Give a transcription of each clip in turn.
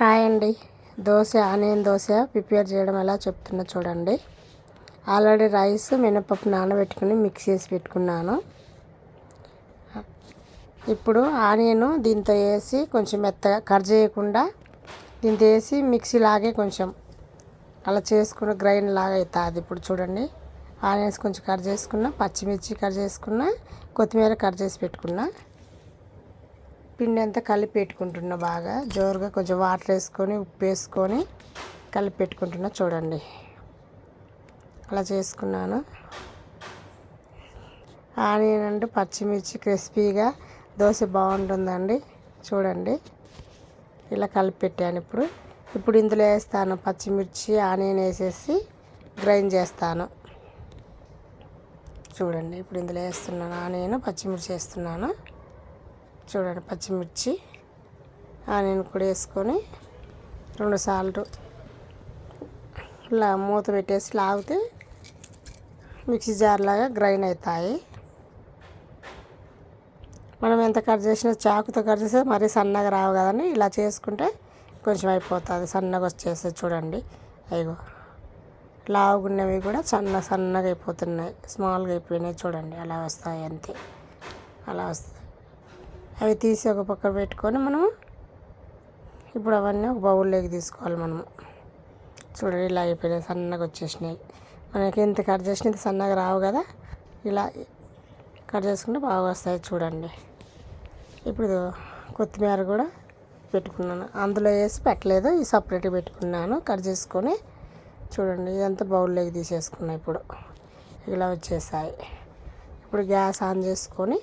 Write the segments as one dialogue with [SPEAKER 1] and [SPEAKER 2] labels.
[SPEAKER 1] Hi అండి. Dosa onion dosa prepare చేయడం ఎలా చెప్తున్నా చూడండి. ఆల్రెడీ రైస్ మినపప్పు నానబెట్టుకుని మిక్స్ చేసి పెట్టుకున్నాను. ఇప్పుడు ఆనియన్ దీంతో వేసి కొంచెం మెత్తగా కట్ చేయకుండా దీంతో వేసి మిక్సీ లాగే కొంచెం అలా చేసుకున్న గ్రైండ్ లాగా అవుతుంది. ఇప్పుడు చూడండి. ఆనియన్స్ కొంచెం కట్ చేసుకున్నా పచ్చిమిర్చి కట్ చేసుకున్నా కొత్తిమీర కట్ చేసి పెట్టుకున్నా. పిండి అంతా కలిపి పెట్టుకుంటున్నా బాగా. జోరుగా కొంచెం వాటర్ వేసుకొని ఉప్పు వేసుకొని కలిపి పెట్టుకుంటున్నా చూడండి. అలా చేసుకున్నాను. ఆనియన్ అంటే పచ్చిమిర్చి క్రిస్పీగా దోశ బాగుంటుందండి. చూడండి. ఇలా కలిపి పెట్టాను ఇప్పుడు. ఇప్పుడు ఇందులో వేస్తాను పచ్చిమిర్చి ఆనియన్ వేసేసి గ్రైండ్ చేస్తాను. చూడండి. ఇప్పుడు ఇందులో వేస్తున్నాను ఆనియన్ పచ్చిమిర్చి వేస్తున్నాను. చూడండి పచ్చిమిర్చి ఆనియన్ కూడా వేసుకొని రెండు సార్లు ఇలా మూత పెట్టేసి లాగితే మిక్సీ జార్ లాగా గ్రైండ్ అవుతాయి. మనం ఎంత కట్ చేసినా చాకుతో కట్ చేస్తే మరీ సన్నగా రావు కదండి. ఇలా చేసుకుంటే కొంచెం అయిపోతుంది. సన్నగా వచ్చేస్తుంది చూడండి. అయ్యో లావుగున్నవి కూడా సన్న సన్నగా అయిపోతున్నాయి. స్మాల్గా అయిపోయినాయి చూడండి. అలా వస్తాయి అంతే. అలా వస్తాయి. అవి తీసి ఒక పక్క పెట్టుకొని మనము ఇప్పుడు అవన్నీ ఒక బౌల్లోకి తీసుకోవాలి మనము. చూడండి ఇలా అయిపోయినాయి సన్నగా వచ్చేసినాయి. మనకి ఎంత కట్ చేసినా ఇంత సన్నగా రావు కదా. ఇలా కట్ చేసుకుంటే బాగా వస్తాయి చూడండి. ఇప్పుడు కొత్తిమీర కూడా పెట్టుకున్నాను. అందులో వేసి పెట్టలేదు ఈ సపరేట్గా పెట్టుకున్నాను. కట్ చేసుకొని చూడండి ఇదంతా బౌల్లోకి తీసేసుకున్నాయి ఇప్పుడు. ఇలా వచ్చేసాయి. ఇప్పుడు గ్యాస్ ఆన్ చేసుకొని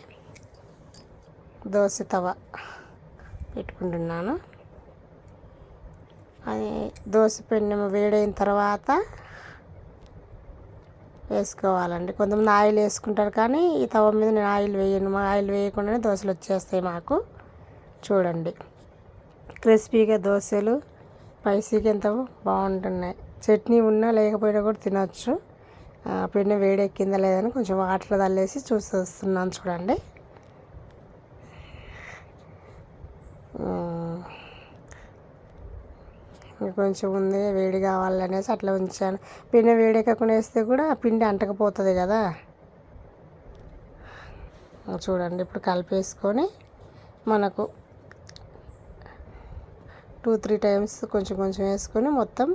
[SPEAKER 1] దోశ తవ పెట్టుకుంటున్నాను. అది దోశ పెన్నెం వేడైన తర్వాత వేసుకోవాలండి. కొంతమంది ఆయిల్ వేసుకుంటారు కానీ ఈ తవ మీద నేను ఆయిల్ వేయను. ఆయిల్ వేయకుండానే దోశలు వచ్చేస్తాయి మాకు. చూడండి. క్రిస్పీగా దోశలు స్పైసీగా ఎంత బాగుంటున్నాయి. చట్నీ ఉన్నా లేకపోయినా కూడా తినచ్చు. పెన్ను వేడెక్కిందా లేదని కొంచెం వాటర్ తల్లేసి చూసి వస్తున్నాను చూడండి. కొంచెం ఉంది వేడి కావాలనేసి అట్లా ఉంచాను. పిండి వేడెక్కకుండా వేస్తే కూడా పిండి అంటకపోతుంది కదా. చూడండి ఇప్పుడు కలిపేసుకొని మనకు టూ త్రీ టైమ్స్ కొంచెం కొంచెం వేసుకొని మొత్తం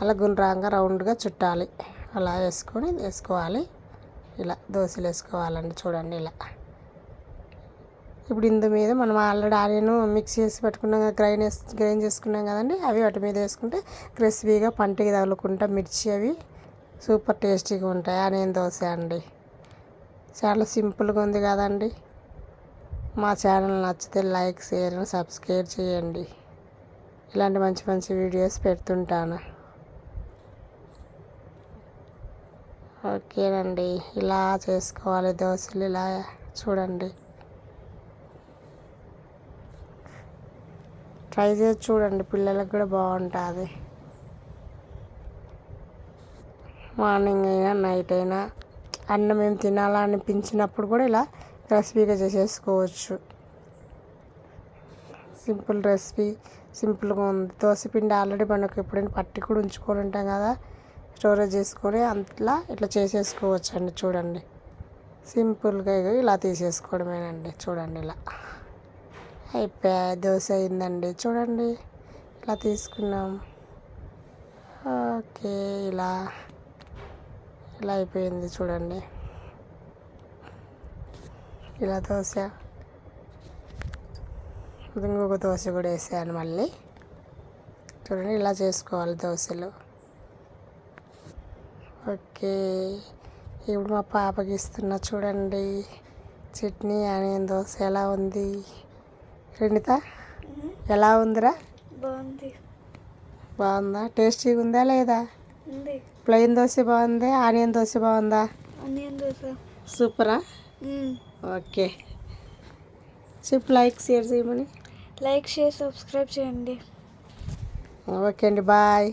[SPEAKER 1] అలా గుండ్రంగా రౌండ్గా చుట్టాలి. అలా వేసుకొని వేసుకోవాలి. ఇలా దోశలు వేసుకోవాలండి చూడండి ఇలా. ఇప్పుడు ఇందు మీద మనం ఆల్రెడీ ఆనియన్ మిక్స్ చేసి పెట్టుకున్నాం కదా గ్రైండ్ గ్రైండ్ చేసుకున్నాం కదండి అవి వాటి మీద వేసుకుంటే క్రిస్పీగా పంటికి తగులుకుంటా మిర్చి అవి సూపర్ టేస్టీగా ఉంటాయి. ఆనియన్ దోశ అండి. చాలా సింపుల్గా ఉంది కదండి. మా ఛానల్ నచ్చితే లైక్ షేర్ సబ్స్క్రైబ్ చేయండి. ఇలాంటి మంచి మంచి వీడియోస్ పెడుతుంటాను. ఓకేనండి. ఇలా చేసుకోవాలి దోశలు ఇలా చూడండి. ట్రై చేసి చూడండి పిల్లలకు కూడా బాగుంటుంది. మార్నింగ్ అయినా నైట్ అయినా అన్నం మేము తినాలనిపించినప్పుడు కూడా ఇలా రెసిపీగా చేసేసుకోవచ్చు. సింపుల్ రెసిపీ సింపుల్గా ఉంది. దోశపిండి ఆల్రెడీ మనకు ఎప్పుడైనా పట్టి కూడా ఉంచుకొని ఉంటాం కదా స్టోరేజ్ చేసుకొని అంతలా ఇట్లా చేసేసుకోవచ్చు అండి చూడండి సింపుల్గా ఇలా తీసేసుకోవడమేనండి చూడండి ఇలా. అయిపోయా దోశ అయిందండి చూడండి ఇలా తీసుకున్నాం. ఓకే ఇలా ఇలా అయిపోయింది చూడండి. ఇలా దోశ. ఇంకొక దోశ కూడా వేసాను మళ్ళీ. చూడండి ఇలా చేసుకోవాలి దోశలు. ఓకే ఇప్పుడు మా పాపకి ఇస్తున్నా చూడండి. చట్నీ ఆనియన్ దోశ ఎలా ఉంది? రణిత ఎలా ఉందిరా?
[SPEAKER 2] బాగుంది.
[SPEAKER 1] బాగుందా? టేస్టీగా ఉందా. లేదా ప్లెయిన్ దోశ బాగుంది ఆనియన్ దోశ బాగుందా?
[SPEAKER 2] ఆనియన్ దోశ.
[SPEAKER 1] సూపరా? ఓకే. చెప్పు లైక్ షేర్ చేయమని.
[SPEAKER 2] లైక్ షేర్ సబ్స్క్రైబ్ చేయండి.
[SPEAKER 1] ఓకే అండి బాయ్.